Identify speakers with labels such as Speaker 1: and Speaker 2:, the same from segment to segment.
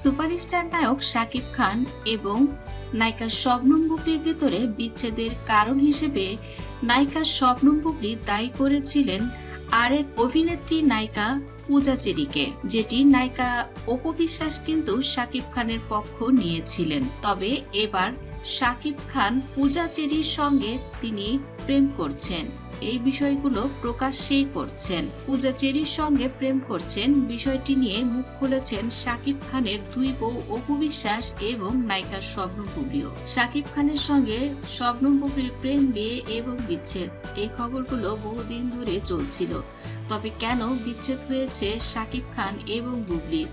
Speaker 1: Superstar নায়ক শাকিব খান এবং নায়িকা শবনম বুবলির ভেতরে বিচ্ছেদের কারণ হিসেবে নায়িকা শবনম বুবলি দায়ী করেছিলেন আরেক অভিনেত্রী নায়িকা পূজা চেরিকে, যেটি নায়িকা অপবিশ্বাস কিন্তু শাকিব খানের পক্ষ নিয়েছিলেন। তবে এবার শাকিব খান পূজা চেরির সঙ্গে তিনি প্রেম করছেন। এই বিষয়গুলো প্রকাশ্যেই করছেন। পূজা চেরির সঙ্গে প্রেম করছেন। বিষয়টি নিয়ে মুখ খুলেছেন শাকিব খানের দুই বউ অপু বিশ্বাস এবং নায়িকা স্বপ্ন বুবলিও শাকিব খানের সঙ্গে স্বপ্ন বুবলির প্রেম, বিয়ে এবং বিচ্ছেদ এই খবরগুলো বহুদিন ধরে চলছিল। তবে কেন বিচ্ছেদ হয়েছে শাকিব খান এবং বুবলির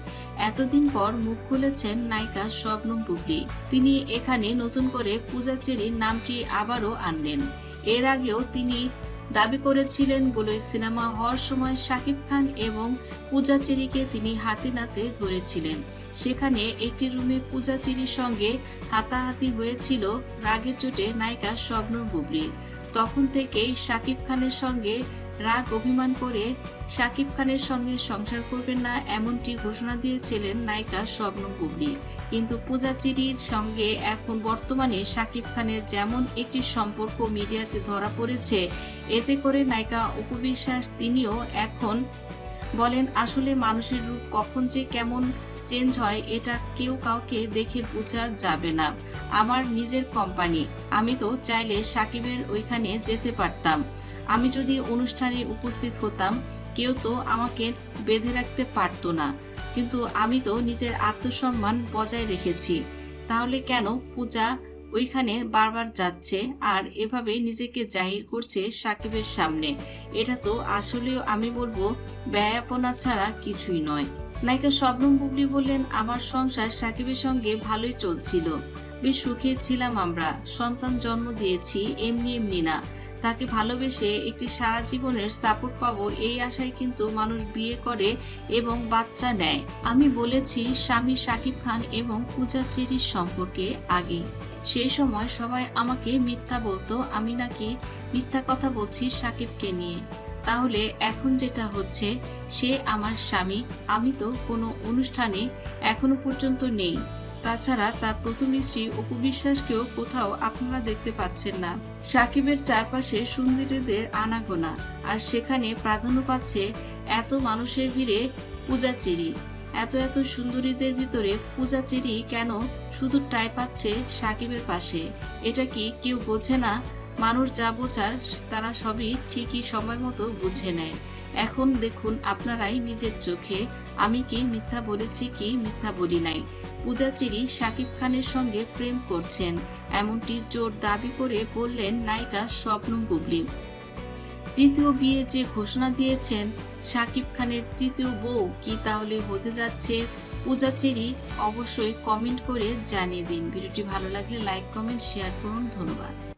Speaker 1: এতদিন পর মুখ খুলেছেন নায়িকা শবনম বুবলি। তিনি এখানে নতুন করে পূজা চেরির নামটি আবারও আনলেন। এর আগেও তিনি দাবি করেছিলেন বলে সিনেমা হওয়ার সময় শাকিব খান এবং পূজা চেরিকে তিনি হাতে নাতে ধরেছিলেন। সেখানে একটি রুমে পূজা চেরির সঙ্গে হাতাহাতি হয়েছিল রাগের চোটে নায়িকা স্বপ্ন বুবলির তখন থেকেই শাকিব খানের সঙ্গে রাগ অভিমান করে শাকিব খানের সঙ্গে সংসার করবেন না এমনটি ঘোষণা দিয়েছিলেন নায়িকা স্বপ্ন বুবলি। কিন্তু পূজা চিরির সঙ্গে এখন বর্তমানে শাকিব খানের যেমন একটি সম্পর্ক মিডিয়াতে ধরা পড়েছে, এতে করে নায়িকা উপবিশ্বাস তিনিও এখন বলেন, আসলে মানুষের রূপ কখন যে কেমন চেঞ্জ হয়, এটা কেউ কাউকে দেখে বোঝা যাবে না। আমার নিজের কোম্পানি, আমি তো চাইলে সাকিবের ওইখানে যেতে পারতাম। আমি যদি অনুষ্ঠানে উপস্থিত হতাম, কেউ তো আমাকে বেঁধে রাখতে পারতো না। কিন্তু আমি তো নিজের আত্মসম্মান বজায় রেখেছি। তাহলে কেন পূজা ওইখানে বারবার যাচ্ছে আর এভাবে নিজেকে জাহির করছে সাকিবের সামনে? এটা তো আসলেও আমি বলব, ব্যয়াপনা ছাড়া কিছুই নয়। নায়িকা শবনম বুবলি বললেন, আমার সংসার সাকিবের সঙ্গে ভালোই চলছিল। বেশ সুখে ছিলাম আমরা। সন্তান জন্ম দিয়েছি, এমনি এমনি না। তাকে ভালোবেসে একটি সারা জীবনের সাপোর্ট পাবো, এই আশায় কিন্তু মানুষ বিয়ে করে এবং বাচ্চা নেয়। আমি বলেছি, স্বামী সাকিব খান এবং পূজা চেরির সম্পর্কে আগে সেই সময় সবাই আমাকে মিথ্যা বলতো, আমি নাকি মিথ্যা কথা বলছি সাকিবকে নিয়ে। তাহলে এখন যেটা হচ্ছে, সে আমার স্বামী, আমি তো কোনো অনুষ্ঠানে এখনও পর্যন্ত নেই। তাছাড়া তার প্রথম স্ত্রী উপবিশ্বাসকেও কোথাও আপনারা দেখতে পাচ্ছেন না। সাকিবের চারপাশে সুন্দরীদের আনাগোনা, আর সেখানে প্রাধান্য পাচ্ছে এত মানুষের ভিড়ে পূজা চেরি এত এত সুন্দরীদের ভিতরে পূজা চেরি কেন শুধু টাই পাচ্ছে সাকিবের পাশে? এটা কি কেউ বোঝে না? মানুষ যা বোঝার, তারা সবই ঠিকই সময় মতো বুঝে নেয়। এখন দেখুন আপনারাই নিজের চোখে, আমি কি মিথ্যা বলেছি কি মিথ্যা বলি নাই? পূজাচেরি শাকিব খানের সঙ্গে প্রেম করছেন। এমনটি জোর দাবি করে বললেন নায়িকা স্বপ্নম বুবলি। তৃতীয় বিয়ে যে ঘোষণা দিয়েছেন, শাকিব খানের তৃতীয় বউ কি তাহলে হতে যাচ্ছে? পূজাচেরি অবশ্যই কমেন্ট করে জানিয়ে দিন। ভিডিওটি ভালো লাগলে লাইক, কমেন্ট, শেয়ার করুন। ধন্যবাদ।